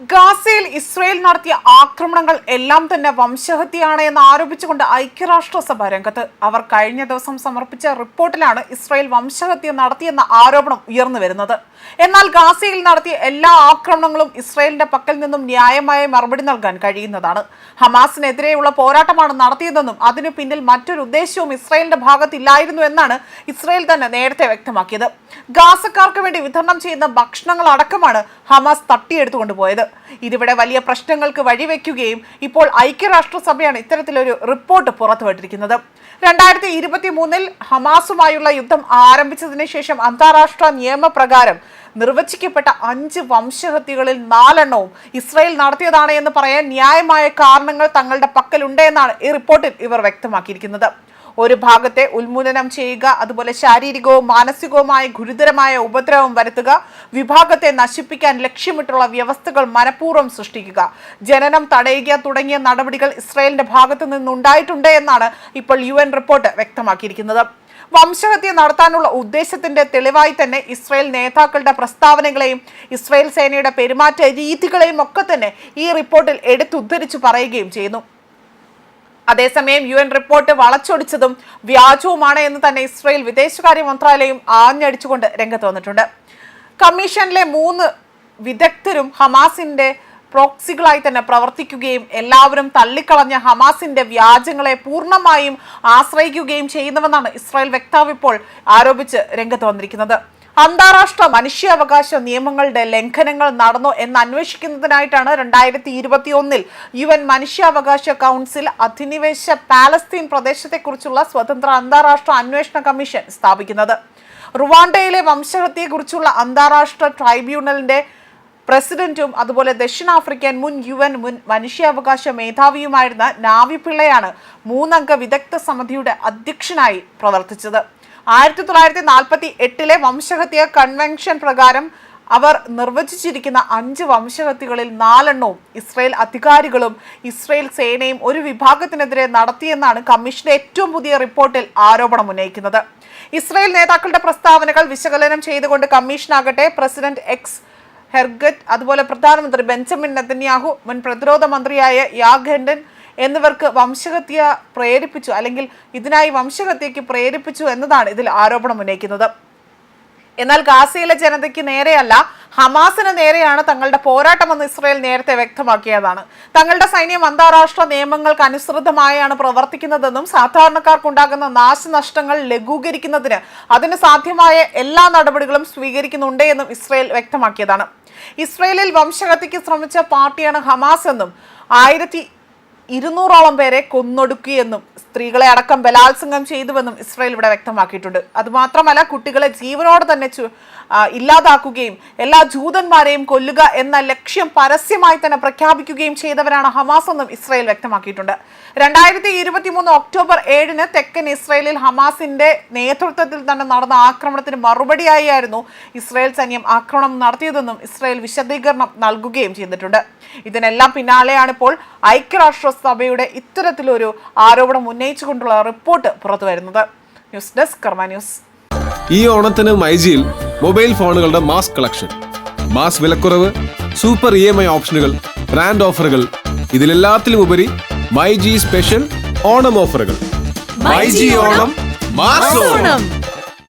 ഗാസയിൽ ഇസ്രയേൽ നടത്തിയ ആക്രമണങ്ങൾ എല്ലാം തന്നെ വംശഹത്യയാണ് എന്ന് ആരോപിച്ചുകൊണ്ട് ഐക്യരാഷ്ട്രസഭ രംഗത്ത് അവർ കഴിഞ്ഞ ദിവസം സമർപ്പിച്ച റിപ്പോർട്ടിലാണ് ഇസ്രയേൽ വംശഹത്യ നടത്തിയെന്ന ആരോപണം ഉയർന്നു വരുന്നത്. എന്നാൽ ഗാസയിൽ നടത്തിയ എല്ലാ ആക്രമണങ്ങളും ഇസ്രയേലിന്റെ പക്കൽ നിന്നും ന്യായമായ മറുപടി നൽകാൻ കഴിയുന്നതാണ്. ഹമാസിനെതിരെയുള്ള പോരാട്ടമാണ് നടത്തിയതെന്നും അതിനു പിന്നിൽ മറ്റൊരു ഉദ്ദേശവും ഇസ്രയേലിന്റെ ഭാഗത്തില്ലായിരുന്നു എന്നാണ് ഇസ്രയേൽ തന്നെ നേരത്തെ വ്യക്തമാക്കിയത്. ഗാസക്കാർക്ക് വേണ്ടി വിതരണം ചെയ്യുന്ന ഭക്ഷണങ്ങൾ അടക്കമാണ് ഹമാസ് തട്ടിയെടുത്തുകൊണ്ട് പോയത് ഇതിവിടെ വലിയ പ്രശ്നങ്ങൾക്ക് വഴിവെക്കുകയും ഇപ്പോൾ ഐക്യരാഷ്ട്രസഭയാണ് ഇത്തരത്തിലൊരു റിപ്പോർട്ട് പുറത്തുവിട്ടിരിക്കുന്നത്. രണ്ടായിരത്തി ഇരുപത്തി മൂന്നിൽ ഹമാസുമായുള്ള യുദ്ധം ആരംഭിച്ചതിന് ശേഷം അന്താരാഷ്ട്ര നിയമപ്രകാരം നിർവചിക്കപ്പെട്ട അഞ്ച് വംശഹത്യകളിൽ നാലെണ്ണവും ഇസ്രായേൽ നടത്തിയതാണ് എന്ന് പറയാൻ ന്യായമായ കാരണങ്ങൾ തങ്ങളുടെ പക്കലുണ്ട് എന്നാണ് ഈ റിപ്പോർട്ടിൽ ഇവർ വ്യക്തമാക്കിയിരിക്കുന്നത്. ഒരു ഭാഗത്തെ ഉന്മൂലനം ചെയ്യുക അതുപോലെ ശാരീരികവും മാനസികവുമായ ഗുരുതരമായ ഉപദ്രവം വരുത്തുക വിഭാഗത്തെ നശിപ്പിക്കാൻ ലക്ഷ്യമിട്ടുള്ള വ്യവസ്ഥകൾ മനഃപൂർവം സൃഷ്ടിക്കുക ജനനം തടയുക തുടങ്ങിയ നടപടികൾ ഇസ്രായേലിന്റെ ഭാഗത്തു നിന്നുണ്ടായിട്ടുണ്ട് എന്നാണ് ഇപ്പോൾ യു റിപ്പോർട്ട് വ്യക്തമാക്കിയിരിക്കുന്നത്. വംശഹത്യ നടത്താനുള്ള ഉദ്ദേശത്തിന്റെ തെളിവായി തന്നെ ഇസ്രായേൽ നേതാക്കളുടെ പ്രസ്താവനകളെയും ഇസ്രായേൽ സേനയുടെ പെരുമാറ്റ രീതികളെയും ഒക്കെ തന്നെ ഈ റിപ്പോർട്ടിൽ എടുത്തുദ്ധരിച്ചു പറയുകയും ചെയ്യുന്നു. അതേസമയം യു എൻ റിപ്പോർട്ട് വളച്ചൊടിച്ചതും വ്യാജവുമാണ് എന്ന് തന്നെ ഇസ്രായേൽ വിദേശകാര്യ മന്ത്രാലയം ആഞ്ഞടിച്ചുകൊണ്ട് രംഗത്ത് വന്നിട്ടുണ്ട്. കമ്മീഷനിലെ മൂന്ന് വിദഗ്ധരും ഹമാസിന്റെ പ്രോക്സികളായി തന്നെ പ്രവർത്തിക്കുകയും എല്ലാവരും തള്ളിക്കളഞ്ഞ ഹമാസിന്റെ വ്യാജങ്ങളെ പൂർണമായും ആശ്രയിക്കുകയും ചെയ്യുന്നുവെന്നാണ് ഇസ്രായേൽ വക്താവ് ഇപ്പോൾ ആരോപിച്ച് രംഗത്ത് വന്നിരിക്കുന്നത്. അന്താരാഷ്ട്ര മനുഷ്യാവകാശ നിയമങ്ങളുടെ ലംഘനങ്ങൾ നടന്നോ എന്ന് അന്വേഷിക്കുന്നതിനായിട്ടാണ് രണ്ടായിരത്തി ഇരുപത്തി ഒന്നിൽ യു എൻ മനുഷ്യാവകാശ കൗൺസിൽ അധിനിവേശ പാലസ്തീൻ പ്രദേശത്തെക്കുറിച്ചുള്ള സ്വതന്ത്ര അന്താരാഷ്ട്ര അന്വേഷണ കമ്മീഷൻ സ്ഥാപിക്കുന്നത്. റുവാണ്ടയിലെ വംശഹത്യയെക്കുറിച്ചുള്ള അന്താരാഷ്ട്ര ട്രൈബ്യൂണലിന്റെ പ്രസിഡന്റും അതുപോലെ ദക്ഷിണാഫ്രിക്കൻ മുൻ യു എൻ മുൻ മനുഷ്യാവകാശ മേധാവിയുമായിരുന്ന നാവി പിള്ളയാണ് മൂന്നംഗ വിദഗ്ധ സമിതിയുടെ അധ്യക്ഷനായി പ്രവർത്തിച്ചത്. ആയിരത്തി തൊള്ളായിരത്തി നാൽപ്പത്തി എട്ടിലെ വംശഹത്യ കൺവെൻഷൻ പ്രകാരം അവർ നിർവചിച്ചിരിക്കുന്ന അഞ്ച് വംശഹത്യകളിൽ നാലെണ്ണവും ഇസ്രയേൽ അധികാരികളും ഇസ്രയേൽ സേനയും ഒരു വിഭാഗത്തിനെതിരെ നടത്തിയെന്നാണ് കമ്മീഷന്റെ ഏറ്റവും പുതിയ റിപ്പോർട്ടിൽ ആരോപണം ഉന്നയിക്കുന്നത്. ഇസ്രയേൽ നേതാക്കളുടെ പ്രസ്താവനകൾ വിശകലനം ചെയ്തുകൊണ്ട് കമ്മീഷനാകട്ടെ പ്രസിഡന്റ് എക്സ് ഹെർഗറ്റ് അതുപോലെ പ്രധാനമന്ത്രി ബെഞ്ചമിൻ നെതന്യാഹു മുൻ പ്രതിരോധ മന്ത്രിയായ യാഗൻഡൻ എന്നിവർക്ക് വംശഹത്യ പ്രേരിപ്പിച്ചു അല്ലെങ്കിൽ ഇതിനായി വംശഹത്യക്ക് പ്രേരിപ്പിച്ചു എന്നതാണ് ഇതിൽ ആരോപണം ഉന്നയിക്കുന്നത്. എന്നാൽ ഗാസയിലെ ജനതയ്ക്ക് നേരെയല്ല ഹമാസിന് നേരെയാണ് തങ്ങളുടെ പോരാട്ടമെന്ന് ഇസ്രയേൽ നേരത്തെ വ്യക്തമാക്കിയതാണ്. തങ്ങളുടെ സൈന്യം അന്താരാഷ്ട്ര നിയമങ്ങൾക്ക് അനുസൃതമായാണ് പ്രവർത്തിക്കുന്നതെന്നും സാധാരണക്കാർക്കുണ്ടാകുന്ന നാശനഷ്ടങ്ങൾ ലഘൂകരിക്കുന്നതിന് അതിന് സാധ്യമായ എല്ലാ നടപടികളും സ്വീകരിക്കുന്നുണ്ട് എന്നും ഇസ്രയേൽ വ്യക്തമാക്കിയതാണ്. ഇസ്രയേലിൽ വംശഹത്യക്ക് ശ്രമിച്ച പാർട്ടിയാണ് ഹമാസ് എന്നും ആയിരത്തി ഇരുന്നൂറോളം പേരെ കൊന്നൊടുക്കിയെന്നും സ്ത്രീകളെ അടക്കം ബലാത്സംഗം ചെയ്തുവെന്നും ഇസ്രായേൽ ഇവിടെ വ്യക്തമാക്കിയിട്ടുണ്ട്. അതുമാത്രമല്ല കുട്ടികളെ ജീവനോട് തന്നെ ഇല്ലാതാക്കുകയും എല്ലാ ജൂതന്മാരെയും കൊല്ലുക എന്ന ലക്ഷ്യം പരസ്യമായി തന്നെ പ്രഖ്യാപിക്കുകയും ചെയ്തവരാണ് ഹമാസ് എന്നും ഇസ്രായേൽ വ്യക്തമാക്കിയിട്ടുണ്ട്. രണ്ടായിരത്തി ഇരുപത്തി മൂന്ന് ഒക്ടോബർ ഏഴിന് തെക്കൻ ഇസ്രായേലിൽ ഹമാസിന്റെ നേതൃത്വത്തിൽ തന്നെ നടന്ന ആക്രമണത്തിന് മറുപടിയായിരുന്നു ഇസ്രായേൽ സൈന്യം ആക്രമണം നടത്തിയതെന്നും ഇസ്രായേൽ വിശദീകരണം നൽകുകയും ചെയ്തിട്ടുണ്ട്. ഇതിനെല്ലാം പിന്നാലെയാണ് ഇപ്പോൾ ഐക്യരാഷ്ട്രസഭയുടെ ഇത്തരത്തിലൊരു ആരോപണം ഉന്നയിച്ചുകൊണ്ടുള്ള റിപ്പോർട്ട് പുറത്തു വരുന്നത് ന്യൂസ് ഡെസ്ക് കർമ്മ ന്യൂസ്. ഈ ഓണത്തിന് മൈജിയിൽ മൊബൈൽ ഫോണുകളുടെ മാസ് കളക്ഷൻ മാസ് വിലക്കുറവ് സൂപ്പർ ഇ എം ഐ ഓപ്ഷനുകൾ ബ്രാൻഡ് ഓഫറുകൾ ഇതിലെല്ലാത്തിലും ഉപരി മൈജി സ്പെഷ്യൽ ഓണം ഓഫറുകൾ. മൈജി ഓണം മാസ് ഓണം.